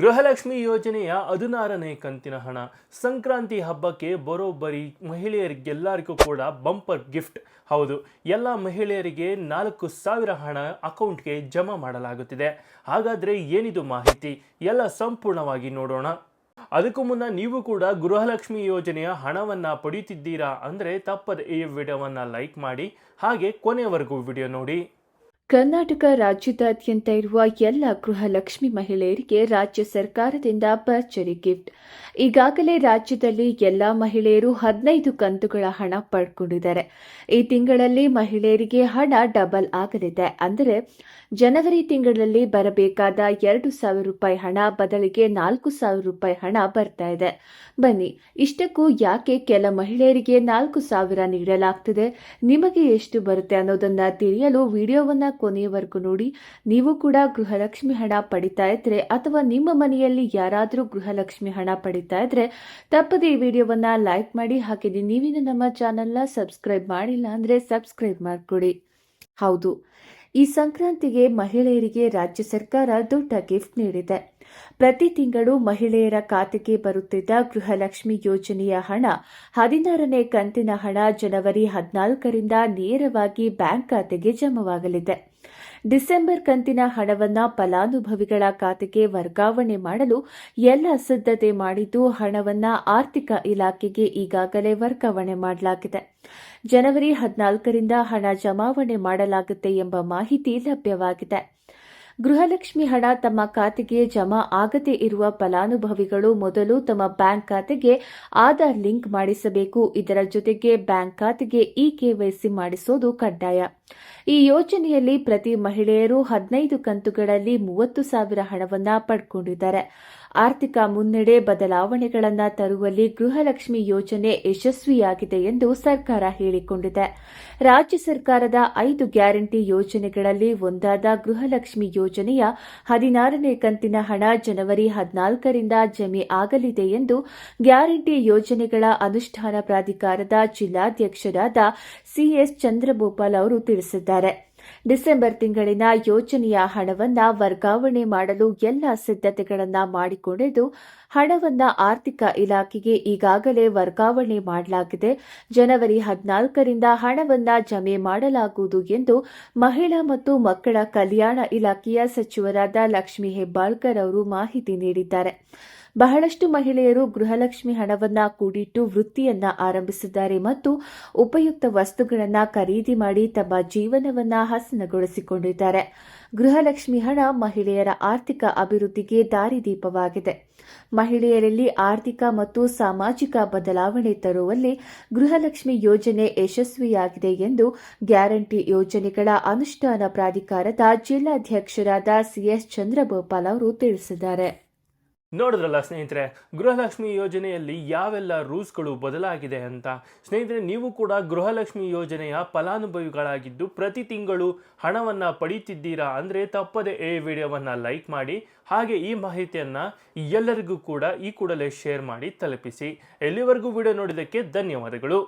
ಗೃಹಲಕ್ಷ್ಮಿ ಯೋಜನೆಯ ಹದಿನಾರನೇ ಕಂತಿನ ಹಣ. ಸಂಕ್ರಾಂತಿ ಹಬ್ಬಕ್ಕೆ ಬರೋಬ್ಬರಿ ಮಹಿಳೆಯರಿಗೆಲ್ಲರಿಗೂ ಕೂಡ ಬಂಪರ್ ಗಿಫ್ಟ್. ಹೌದು, ಎಲ್ಲ ಮಹಿಳೆಯರಿಗೆ ನಾಲ್ಕು ಸಾವಿರ ಹಣ ಅಕೌಂಟ್ಗೆ ಜಮಾ ಮಾಡಲಾಗುತ್ತಿದೆ. ಹಾಗಾದರೆ ಏನಿದು ಮಾಹಿತಿ? ಎಲ್ಲ ಸಂಪೂರ್ಣವಾಗಿ ನೋಡೋಣ. ಅದಕ್ಕೂ ಮುನ್ನ ನೀವು ಕೂಡ ಗೃಹಲಕ್ಷ್ಮಿ ಯೋಜನೆಯ ಹಣವನ್ನು ಪಡೆಯುತ್ತಿದ್ದೀರಾ ಅಂದರೆ ತಪ್ಪದ ಈ ವಿಡಿಯೋವನ್ನು ಲೈಕ್ ಮಾಡಿ, ಹಾಗೆ ಕೊನೆಯವರೆಗೂ ವಿಡಿಯೋ ನೋಡಿ. ಕರ್ನಾಟಕ ರಾಜ್ಯದಾದ್ಯಂತ ಇರುವ ಎಲ್ಲ ಗೃಹಲಕ್ಷ್ಮಿ ಮಹಿಳೆಯರಿಗೆ ರಾಜ್ಯ ಸರ್ಕಾರದಿಂದ ಭರ್ಜರಿ ಗಿಫ್ಟ್. ಈಗಾಗಲೇ ರಾಜ್ಯದಲ್ಲಿ ಎಲ್ಲ ಮಹಿಳೆಯರು ಹದಿನೈದು ಕಂತುಗಳ ಹಣ ಪಡ್ಕೊಂಡಿದ್ದಾರೆ. ಈ ತಿಂಗಳಲ್ಲಿ ಮಹಿಳೆಯರಿಗೆ ಹಣ ಡಬಲ್ ಆಗಲಿದೆ. ಅಂದರೆ ಜನವರಿ ತಿಂಗಳಲ್ಲಿ ಬರಬೇಕಾದ ಎರಡು ಸಾವಿರ ರೂಪಾಯಿ ಹಣ, ಬದಲಿಗೆ ನಾಲ್ಕು ಸಾವಿರ ರೂಪಾಯಿ ಹಣ ಬರ್ತಾ ಇದೆ. ಬನ್ನಿ, ಇಷ್ಟಕ್ಕೂ ಯಾಕೆ ಕೆಲ ಮಹಿಳೆಯರಿಗೆ ನಾಲ್ಕು ಸಾವಿರ ನೀಡಲಾಗ್ತಿದೆ? ನಿಮಗೆ ಎಷ್ಟು ಬರುತ್ತೆ ಅನ್ನೋದನ್ನ ತಿಳಿಯಲು ವಿಡಿಯೋವನ್ನ ಕೊನೆಯವರೆಗೂ ನೋಡಿ, ನೀವು ಕೂಡ ಗೃಹಲಕ್ಷ್ಮಿ ಹಣ ಪಡಿತಾ ಇದ್ರೆ ಅಥವಾ ನಿಮ್ಮ ಮನೆಯಲ್ಲಿ ಯಾರಾದರೂ ಗೃಹಲಕ್ಷ್ಮಿ ಹಣ ಪಡಿತಾ ಇದ್ರೆ ತಪ್ಪದೇ ಈ ವಿಡಿಯೋವನ್ನ ಲೈಕ್ ಮಾಡಿ ಹಾಗೆ ನೀವಿನ ನಮ್ಮ ಚಾನೆಲ್ನ ಸಬ್ಸ್ಕ್ರೈಬ್ ಮಾಡಿಲ್ಲ ಅಂದ್ರೆ ಸಬ್ಸ್ಕ್ರೈಬ್ ಮಾಡ್ಕೊಡಿ. ಹೌದು. ಈ ಸಂಕ್ರಾಂತಿಗೆ ಮಹಿಳೆಯರಿಗೆ ರಾಜ್ಯ ಸರ್ಕಾರ ದೊಡ್ಡ ಗಿಫ್ಟ್ ನೀಡಿದೆ. ಪ್ರತಿ ತಿಂಗಳು ಮಹಿಳೆಯರ ಖಾತೆಗೆ ಬರುತ್ತಿದ್ದ ಗೃಹಲಕ್ಷ್ಮಿ ಯೋಜನೆಯ ಹಣ ಹದಿನಾರನೇ ಕಂತಿನ ಹಣ ಜನವರಿ ಹದಿನಾಲ್ಕರಿಂದ ನೇರವಾಗಿ ಬ್ಯಾಂಕ್ ಖಾತೆಗೆ ಜಮವಾಗಲಿದೆ. ಡಿಸೆಂಬರ್ ಕಂತಿನ ಹಣವನ್ನು ಫಲಾನುಭವಿಗಳ ಖಾತೆಗೆ ವರ್ಗಾವಣೆ ಮಾಡಲು ಎಲ್ಲ ಸಿದ್ಧತೆ ಮಾಡಿದ್ದು ಹಣವನ್ನು ಆರ್ಥಿಕ ಇಲಾಖೆಗೆ ಈಗಾಗಲೇ ವರ್ಗಾವಣೆ ಮಾಡಲಾಗಿದೆ. ಜನವರಿ ಹದಿನಾಲ್ಕರಿಂದ ಹಣ ಜಮಾವಣೆ ಮಾಡಲಾಗುತ್ತೆ ಎಂಬ ಮಾಹಿತಿ ಲಭ್ಯವಾಗಿದೆ. ಗೃಹಲಕ್ಷ್ಮಿ ಹಣ ತಮ್ಮ ಖಾತೆಗೆ ಜಮಾ ಆಗದೇ ಇರುವ ಫಲಾನುಭವಿಗಳು ಮೊದಲು ತಮ್ಮ ಬ್ಯಾಂಕ್ ಖಾತೆಗೆ ಆಧಾರ್ ಲಿಂಕ್ ಮಾಡಿಸಬೇಕು. ಇದರ ಜೊತೆಗೆ ಬ್ಯಾಂಕ್ ಖಾತೆಗೆ ಇ ಕೆವೈಸಿ ಮಾಡಿಸೋದು ಕಡ್ಡಾಯ. ಈ ಯೋಜನೆಯಲ್ಲಿ ಪ್ರತಿ ಮಹಿಳೆಯರು ಹದಿನೈದು ಕಂತುಗಳಲ್ಲಿ ಮೂವತ್ತು ಸಾವಿರ ಹಣವನ್ನು ಪಡ್ಕೊಂಡಿದ್ದಾರೆ. ಆರ್ಥಿಕ ಮುನ್ನಡೆ ಬದಲಾವಣೆಗಳನ್ನು ತರುವಲ್ಲಿ ಗೃಹಲಕ್ಷ್ಮಿ ಯೋಜನೆ ಯಶಸ್ವಿಯಾಗಿದೆ ಎಂದು ಸರ್ಕಾರ ಹೇಳಿಕೊಂಡಿದೆ. ರಾಜ್ಯ ಸರ್ಕಾರದ ಐದು ಗ್ಯಾರಂಟಿ ಯೋಜನೆಗಳಲ್ಲಿ ಒಂದಾದ ಗೃಹಲಕ್ಷ್ಮಿ ಯೋಜನೆಯ ಹದಿನಾರನೇ ಕಂತಿನ ಹಣ ಜನವರಿ ಹದಿನಾಲ್ಕರಿಂದ ಜಮೆ ಆಗಲಿದೆ ಎಂದು ಗ್ಯಾರಂಟಿ ಯೋಜನೆಗಳ ಅನುಷ್ಠಾನ ಪ್ರಾಧಿಕಾರದ ಜಿಲ್ಲಾಧ್ಯಕ್ಷರಾದ ಸಿಎಸ್ ಚಂದ್ರಭೋಪಾಲ್ ಅವರು ತಿಳಿಸಿದ್ದಾರೆ. ಡಿಸೆಂಬರ್ ತಿಂಗಳಿನ ಯೋಜನೆಯ ಹಣವನ್ನು ವರ್ಗಾವಣೆ ಮಾಡಲು ಎಲ್ಲ ಸಿದ್ಧತೆಗಳನ್ನು ಮಾಡಿಕೊಂಡಿದ್ದು, ಹಣವನ್ನು ಆರ್ಥಿಕ ಇಲಾಖೆಗೆ ಈಗಾಗಲೇ ವರ್ಗಾವಣೆ ಮಾಡಲಾಗಿದೆ. ಜನವರಿ ಹದಿನಾಲ್ಕರಿಂದ ಹಣವನ್ನು ಜಮೆ ಮಾಡಲಾಗುವುದು ಎಂದು ಮಹಿಳಾ ಮತ್ತು ಮಕ್ಕಳ ಕಲ್ಯಾಣ ಇಲಾಖೆಯ ಸಚಿವರಾದ ಲಕ್ಷ್ಮೀ ಹೆಬ್ಬಾಳ್ಕರ್ ಅವರು ಮಾಹಿತಿ ನೀಡಿದ್ದಾರೆ. ಬಹಳಷ್ಟು ಮಹಿಳೆಯರು ಗೃಹಲಕ್ಷ್ಮಿ ಹಣವನ್ನ ಕೂಡಿಟ್ಟು ವೃತ್ತಿಯನ್ನ ಆರಂಭಿಸಿದ್ದಾರೆ ಮತ್ತು ಉಪಯುಕ್ತ ವಸ್ತುಗಳನ್ನು ಖರೀದಿ ಮಾಡಿ ತಮ್ಮ ಜೀವನವನ್ನ ಹಸನಗೊಳಿಸಿಕೊಂಡಿದ್ದಾರೆ. ಗೃಹಲಕ್ಷ್ಮಿ ಹಣ ಮಹಿಳೆಯರ ಆರ್ಥಿಕ ಅಭಿವೃದ್ಧಿಗೆ ದಾರಿದೀಪವಾಗಿದೆ. ಮಹಿಳೆಯರಲ್ಲಿ ಆರ್ಥಿಕ ಮತ್ತು ಸಾಮಾಜಿಕ ಬದಲಾವಣೆ ತರುವಲ್ಲಿ ಗೃಹಲಕ್ಷ್ಮಿ ಯೋಜನೆ ಯಶಸ್ವಿಯಾಗಿದೆ ಎಂದು ಗ್ಯಾರಂಟಿ ಯೋಜನೆಗಳ ಅನುಷ್ಠಾನ ಪ್ರಾಧಿಕಾರದ ಜಿಲ್ಲಾಧ್ಯಕ್ಷರಾದ ಸಿಎಸ್ ಚಂದ್ರಗೋಪಾಲ್ ಅವರು ತಿಳಿಸಿದ್ದಾರೆ. ನೋಡಿದ್ರಲ್ಲ ಸ್ನೇಹಿತರೆ, ಗೃಹಲಕ್ಷ್ಮಿ ಯೋಜನೆಯಲ್ಲಿ ಯಾವೆಲ್ಲ ರೂಲ್ಸ್ಗಳು ಬದಲಾಗಿದೆ ಅಂತ? ಸ್ನೇಹಿತರೆ, ನೀವು ಕೂಡ ಗೃಹಲಕ್ಷ್ಮಿ ಯೋಜನೆಯ ಫಲಾನುಭವಿಗಳಾಗಿದ್ದು ಪ್ರತಿ ತಿಂಗಳು ಹಣವನ್ನು ಪಡೀತಿದ್ದೀರಾ ಅಂದರೆ ತಪ್ಪದೆ ಈ ವಿಡಿಯೋವನ್ನು ಲೈಕ್ ಮಾಡಿ, ಹಾಗೆ ಈ ಮಾಹಿತಿಯನ್ನು ಎಲ್ಲರಿಗೂ ಕೂಡ ಈ ಕೂಡಲೇ ಶೇರ್ ಮಾಡಿ ತಲುಪಿಸಿ. ಎಲ್ಲಿವರೆಗೂ ವಿಡಿಯೋ ನೋಡಿದ್ದಕ್ಕೆ ಧನ್ಯವಾದಗಳು.